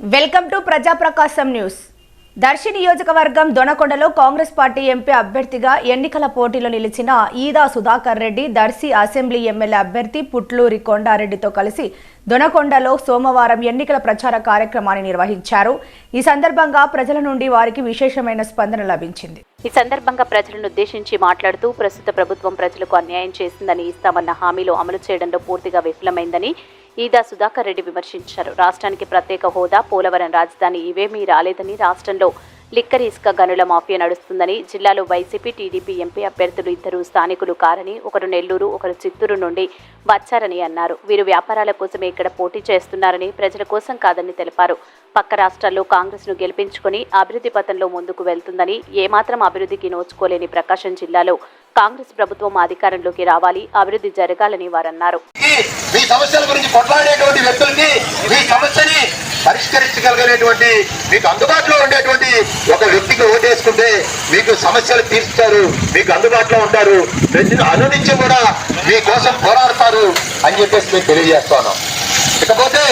Welcome to Prajaprakasam news. Darsi నియోజకవర్గం దొనకొండలో Congress party MP అభ్యర్థిగా ఎన్నికల పోటీలో నిలిచిన ఈదా సుధాకర్ రెడ్డి దర్శి అసెంబ్లీ ఎమ్మెల్యే అభ్యర్థి పుట్లూరి కొండారెడ్డితో కలిసి దొనకొండలో సోమవారం ఎన్నికల ప్రచార కార్యక్రమాన్ని నిర్వహించారు. ఈ సందర్భంగా ప్రజల నుండి వారికి విశేషమైన స్పందన లభించింది. ఈ సందర్భంగా ప్రజలను ఉద్దేశించి మాట్లాడుతూ ప్రస్తుత ప్రభుత్వం ప్రజలకు అన్యాయం చేసిందని ఇస్తామన్న హామీలు అమలు చేయడంలో పూర్తిగా విఫలమైందని ఈదా సుధాకర్ రెడ్డి విమర్శించారు. రాష్ట్రానికి ప్రత్యేక హోదా పోలవరం రాజధాని ఇవేమీ రాలేదని రాష్ట్రంలో లిక్కర్ ఇసుక గనుల మాఫియా నడుస్తుందని జిల్లాలో వైసీపీ టీడీపీ ఎంపీ అభ్యర్థులు ఇద్దరు స్థానికులు కారని ఒకరు నెల్లూరు ఒకరు చిత్తూరు నుండి వచ్చారని అన్నారు. వీరు వ్యాపారాల కోసమే ఇక్కడ పోటీ చేస్తున్నారని ప్రజల కోసం కాదని తెలిపారు. పక్క రాష్ట్రాల్లో కాంగ్రెస్ను గెలిపించుకుని అభివృద్ధి పథంలో ముందుకు వెళ్తుందని ఏమాత్రం అభివృద్ధికి నోచుకోలేని ప్రకాశం జిల్లాలో కాంగ్రెస్ ప్రభుత్వం అధికారంలోకి రావాలి అభివృద్ధి జరగాలని వారన్నారు. మీ సమస్యల గురించి కొట్లాడేటువంటి వ్యక్తులకి మీ సమస్యని పరిష్కరించగలిగినటువంటి మీకు అందుబాటులో ఉండేటువంటి ఒక వ్యక్తికి ఓటేసుకుంటే మీకు సమస్యలు తీర్చుతారు మీకు అందుబాటులో ఉంటారు. ప్రతి అనునిత్యం కూడా మీకోసం పోరాడతారు అని చెప్పేసి మేము తెలియజేస్తాను. ఇకపోతే